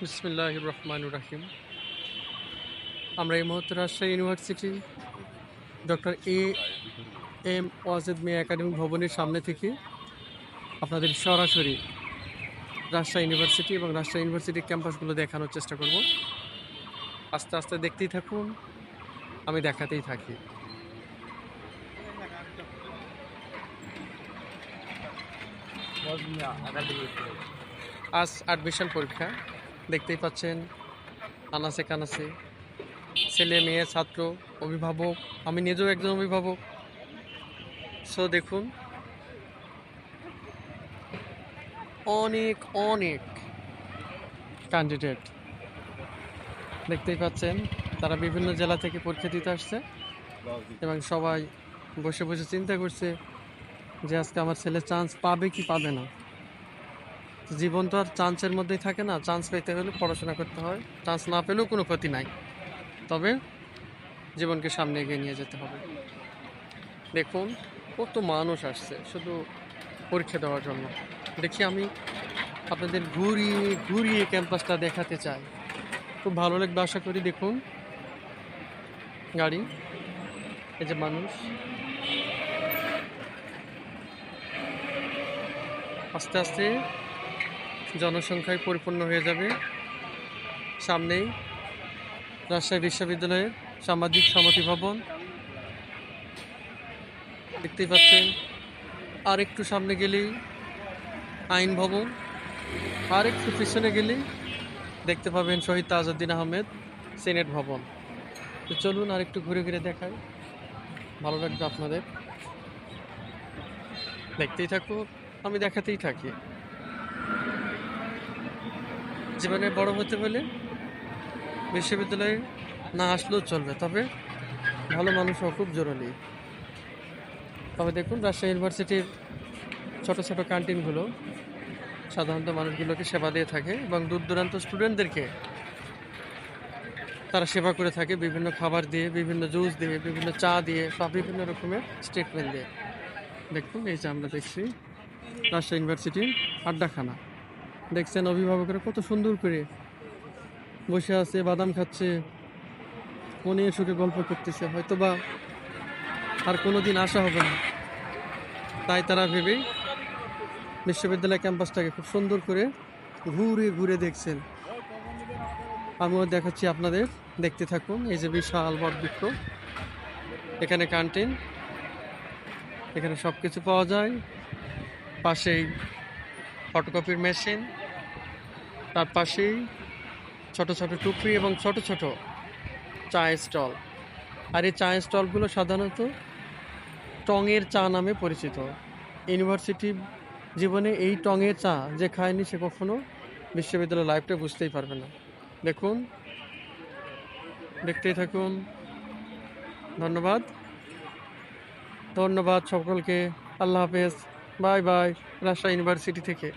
বিসমিল্লাহ রহমান রাহিম আমরা এই মুহূর্তে Rajshahi university doctor A M Wazed Miah academy ভবনের সামনে থেকে আপনাদের সরাসরি রাজশাহী ইউনিভার্সিটি এবং রাজশাহী ইউনিভার্সিটির ক্যাম্পাসগুলো দেখানোর চেষ্টা করব। আস্তে আস্তে দেখতেই থাকুন, আমি দেখাতেই থাকি। আজ অ্যাডমিশন পরীক্ষা। দেখতেই পাচ্ছেন আনাসে কানাসে ছেলে, মেয়ে, ছাত্র, অভিভাবক, আমি নিজেও একজন অভিভাবক। সো দেখুন, অনেক অনেক ক্যান্ডিডেট দেখতেই পাচ্ছেন, তারা বিভিন্ন জেলা থেকে পরীক্ষা দিতে আসছে এবং সবাই বসে বসে চিন্তা করছে যে আজকে আমার ছেলে চান্স পাবে কি পাবে না। জীবন তো আর চান্সের মধ্যেই থাকে না। চান্স পেতে হলে পড়াশোনা করতে হয়। চান্স না পেলেও কোনো ক্ষতি নাই। তবে জীবনকে সামনে এগিয়ে নিয়ে যেতে হবে। দেখুন, কত মানুষ আসছে শুধু পরীক্ষা দেওয়ার জন্য। দেখি আমি আপনাদের ঘুরিয়ে ঘুরিয়ে ক্যাম্পাসটা দেখাতে চাই। খুব ভালো লাগবে আশা করি। দেখুন, গাড়ি, এই যে মানুষ। আস্তে আস্তে জনসংখ্যায় পরিপূর্ণ হয়ে যাবে। সামনেই রাজশাহী বিশ্ববিদ্যালয়ের সামাজিক সমিতি ভবন। দেখতেই পাচ্ছেন আর একটু সামনে গেলেই আইন ভবন আর একটু পিছনে গেলেই দেখতে পাবেন শহীদ তাজউদ্দিন আহমেদ সিনেট ভবন। তো চলুন আর একটু ঘুরে ঘুরে দেখাই। ভালো লাগবে আপনাদের। দেখতেই থাকুক আমি দেখাতেই থাকি। জীবনে বড় হতে হলে বিশ্ববিদ্যালয়ে না আসলেও চলবে, তবে ভালো মানুষ হওয়া খুব জরুরি। তবে দেখুন, রাজশাহী ইউনিভার্সিটির ছোট ছোট ক্যান্টিনগুলো সাধারণত মানুষগুলোকে সেবা দিয়ে থাকে এবং দূর দূরান্ত স্টুডেন্টদেরকে তারা সেবা করে থাকে, বিভিন্ন খাবার দিয়ে, বিভিন্ন জুস দিয়ে, বিভিন্ন চা দিয়ে বা বিভিন্ন রকমের স্টেটমেন্ট দিয়ে। দেখুন, এই যে আমরা দেখছি রাজশাহী ইউনিভার্সিটির আড্ডাখানা। দেখছেন অভিভাবকরা কত সুন্দর করে বসে আছে, বাদাম খাচ্ছে, মনে সুখে গল্প করতেছে। হয়তো বা আর কোনো দিন আসা হবে না। তাই তারা ভেবে বিশ্ববিদ্যালয় ক্যাম্পাসটাকে খুব সুন্দর করে ঘুরে ঘুরে দেখছেন। আমিও দেখাচ্ছি আপনাদের, দেখতে থাকুন। এই যে বিশাল বটবৃক্ষ এখানে ক্যান্টিন এখানে সব কিছু পাওয়া যায়। পাশেই ফটোকপির মেশিন, তার পাশেই ছোট ছোট টুকরি এবং ছোট ছোট চায়ের স্টল। আর এই চায়ের স্টলগুলো সাধারণত টঙের চা নামে পরিচিত। ইউনিভার্সিটি জীবনে এই টঙের চা যে খায়নি সে কখনো বিশ্ববিদ্যালয় লাইফটা বুঝতেই পারবে না। দেখুন, দেখতেই থাকুন। ধন্যবাদ। ধন্যবাদ সকলকে। আল্লাহ হাফেজ। বাই বাই রাজশাহী ইউনিভার্সিটি থেকে।